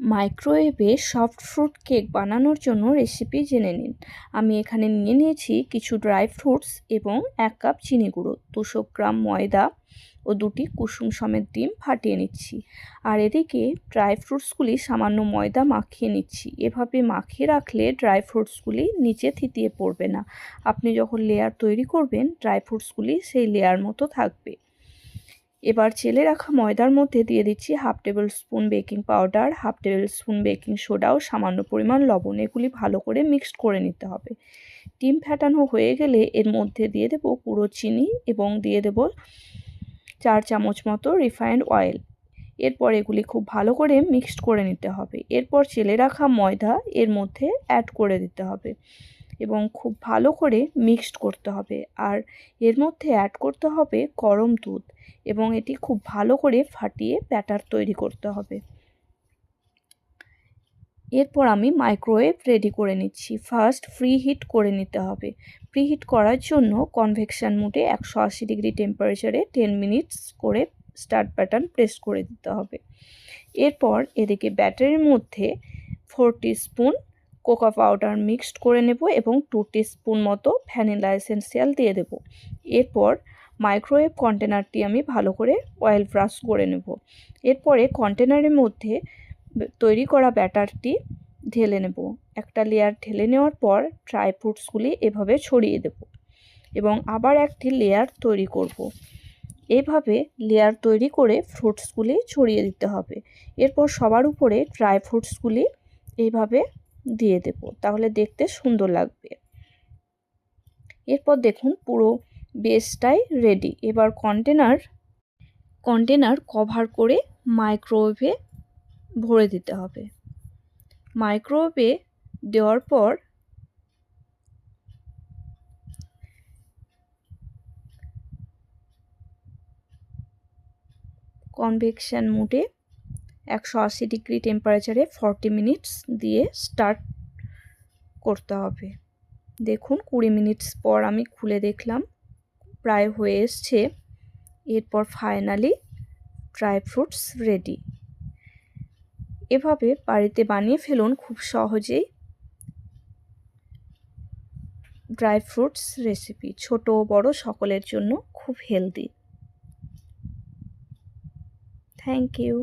মাইক্রোওয়েভে soft fruit cake বানানোর জন্য recipe জেনে নিন। আমি এখানে নিয়ে নিয়েছি কিছু ড্রাই ফ্রুটস এবং এক কাপ চিনি গুঁড়ো, দুশো গ্রাম ময়দা ও দুটি কুসুম সমেত ডিম ফাটিয়ে নিচ্ছি। আর এদিকে ড্রাই ফ্রুটসগুলি সামান্য ময়দা মাখিয়ে নিচ্ছি। এভাবে মাখিয়ে রাখলে ড্রাই ফ্রুটসগুলি নিচে থিতিয়ে পড়বে না। আপনি যখন লেয়ার তৈরি করবেন, ড্রাই ফ্রুটসগুলি সেই লেয়ার মতো থাকবে। এবার চেলে রাখা ময়দার মধ্যে দিয়ে দিচ্ছি half tablespoon baking powder, half tablespoon baking soda ও সামান্য পরিমাণ লবণ। এগুলি ভালো করে মিক্সড করে নিতে হবে। ডিম ফ্যাটানো হয়ে গেলে এর মধ্যে দিয়ে দেবো পুরো চিনি এবং দিয়ে দেব চার চামচ মতো রিফাইন্ড অয়েল। এরপর এগুলি খুব ভালো করে মিক্সড করে নিতে হবে। এরপর চেলে রাখা ময়দা এর মধ্যে অ্যাড করে দিতে হবে। এবং খুব ভালো করে মিক্সড করতে হবে। আর এর মধ্যে অ্যাড করতে হবে গরম দুধ এবং এটি খুব ভালো করে ফাটিয়ে ব্যাটার তৈরি করতে হবে। এরপর আমি মাইক্রোওয়েভ রেডি করে নিচ্ছি। ফার্স্ট ফ্রি হিট করে নিতে হবে। প্রি হিট করার জন্য কনভেকশান মুডে একশো আশি ডিগ্রি টেম্পারেচারে টেন মিনিটস করে স্টার্ট প্যাটার্ন প্রেস করে দিতে হবে। এরপর এদিকে ব্যাটারির মধ্যে four spoon cocoa powder mixed করে নেব এবং টু স্পুন মতো ভ্যানিলা এসেন্সিয়াল দিয়ে দেব। এরপর মাইক্রোওয়েভ কন্টেনারটি আমি ভালো করে অয়েল ব্রাশ করে নেব। এরপরে কন্টেনারের মধ্যে তৈরি করা ব্যাটারটি ঢেলে নেব। একটা লেয়ার ঢেলে নেওয়ার পর ড্রাই ফ্রুটসগুলি এভাবে ছড়িয়ে দেব এবং আবার একটি লেয়ার তৈরি করব। এভাবে লেয়ার তৈরি করে ফ্রুটসগুলি ছড়িয়ে দিতে হবে। এরপর সবার উপরে ড্রাই ফ্রুটসগুলি এইভাবে দিয়ে দেব, তাহলে দেখতে সুন্দর লাগবে। এরপর দেখুন পুরো বেসটাই রেডি এবার কন্টেনার কন্টেনার কভার করে মাইক্রোওয়েভে ভরে দিতে হবে। মাইক্রোওয়েভে দেওয়ার পর কনভেকশান মুডে একশো আশি ডিগ্রি টেম্পারেচারে ফর্টি মিনিটস দিয়ে স্টার্ট করতে হবে। দেখুন, কুড়ি মিনিটস পর আমি খুলে দেখলাম, প্রায় হয়ে এসছে। এরপর ফাইনালি ড্রাই ফ্রুটস রেডি এভাবে বাড়িতে বানিয়ে ফেলুন খুব সহজেই। ড্রাই ফ্রুটস রেসিপি ছোট বড় সকলের জন্য খুব হেলদি থ্যাংক ইউ